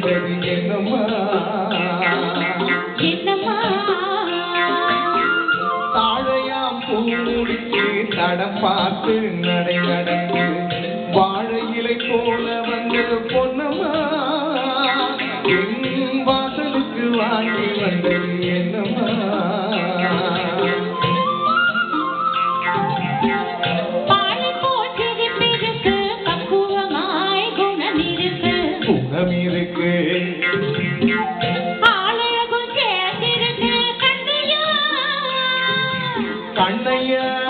என்பது என்னம்மா? என்னம்மா? தாழையாம் பூடிக்கு தடம் பார்த்து நடை நடந்து வாழை போல வந்து பொண்ணு. இருக்கு. கண்ணையா?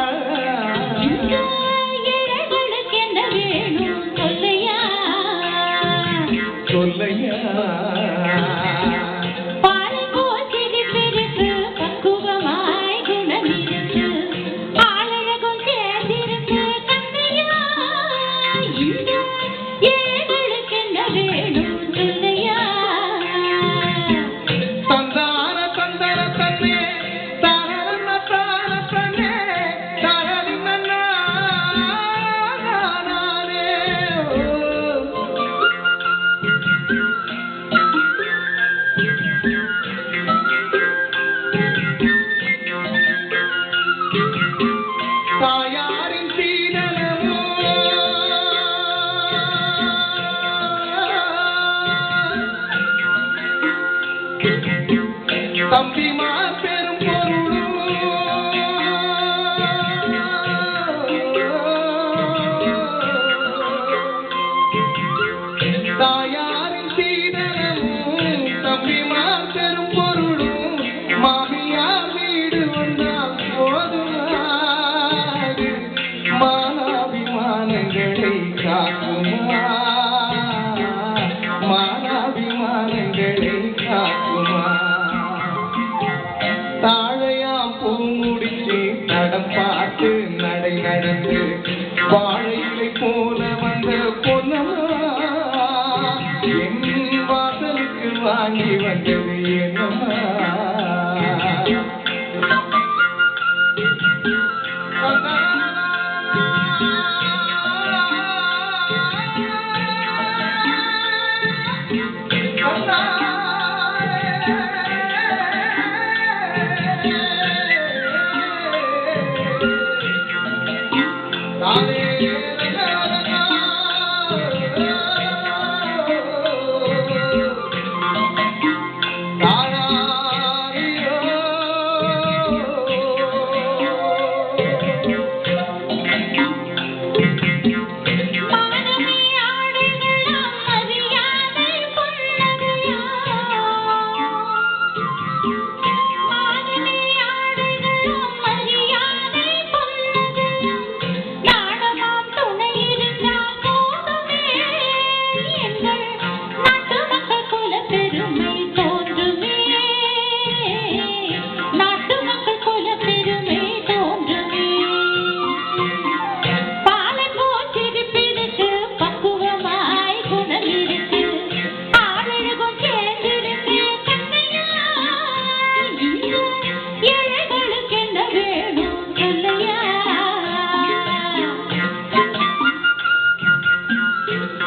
வாங்கி வந்து உயிர்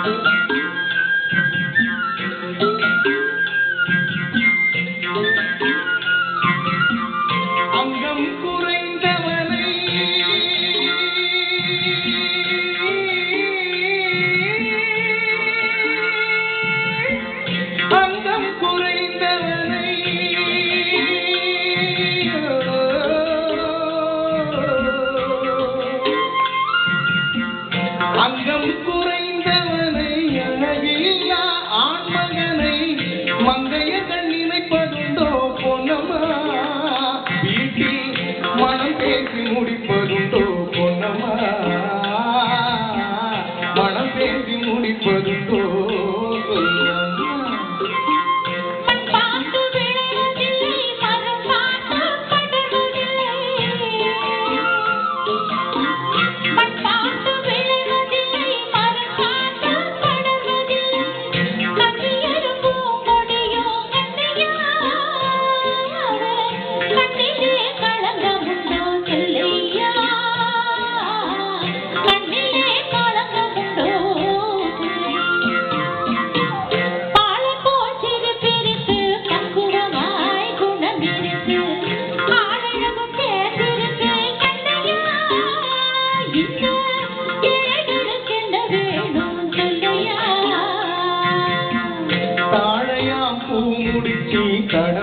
Thank you. பேசி முடிப்போம் கட